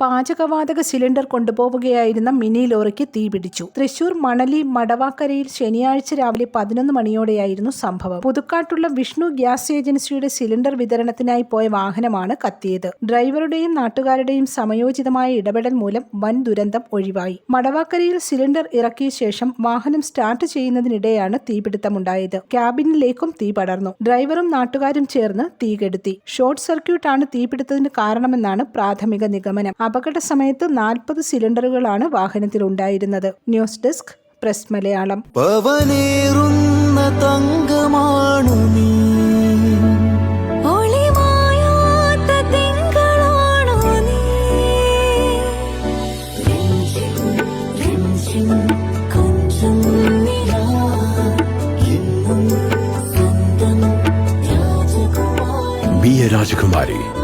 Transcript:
പാചകവാതക cylinder കൊണ്ടുപോവുകയായിരുന്ന mini ലോറിക്ക് തീപിടിച്ചു തൃശൂർ മണലി മടവാക്കരയിൽ ശനിയാഴ്ച രാവിലെ പതിനൊന്ന് മണിയോടെയായിരുന്നു സംഭവം. പുതുക്കാട്ടുള്ള വിഷ്ണു ഗ്യാസ് ഏജൻസിയുടെ സിലിണ്ടർ വിതരണത്തിനായി പോയ വാഹനമാണ് കത്തിയത്. ഡ്രൈവറുടെയും നാട്ടുകാരുടെയും സമയോചിതമായ ഇടപെടൽ മൂലം വൻ ദുരന്തം ഒഴിവായി. മടവാക്കരയിൽ സിലിണ്ടർ ഇറക്കിയ ശേഷം വാഹനം സ്റ്റാർട്ട് ചെയ്യുന്നതിനിടെയാണ് തീപിടുത്തമുണ്ടായത്. ക്യാബിനിലേക്കും തീ പടർന്നു. ഡ്രൈവറും നാട്ടുകാരും ചേർന്ന് തീ കെടുത്തി. ഷോർട്ട് സർക്യൂട്ടാണ് തീപിടുത്തത്തിന് കാരണമെന്നാണ് പ്രാഥമിക നിഗമനം. അപകട സമയത്ത് നാൽപ്പത് സിലിണ്ടറുകളാണ് വാഹനത്തിൽ ഉണ്ടായിരുന്നത് ന്യൂസ് ഡെസ്ക് പ്രസ് മലയാളം. തങ്കമാണു നീ. രാജകുമാരി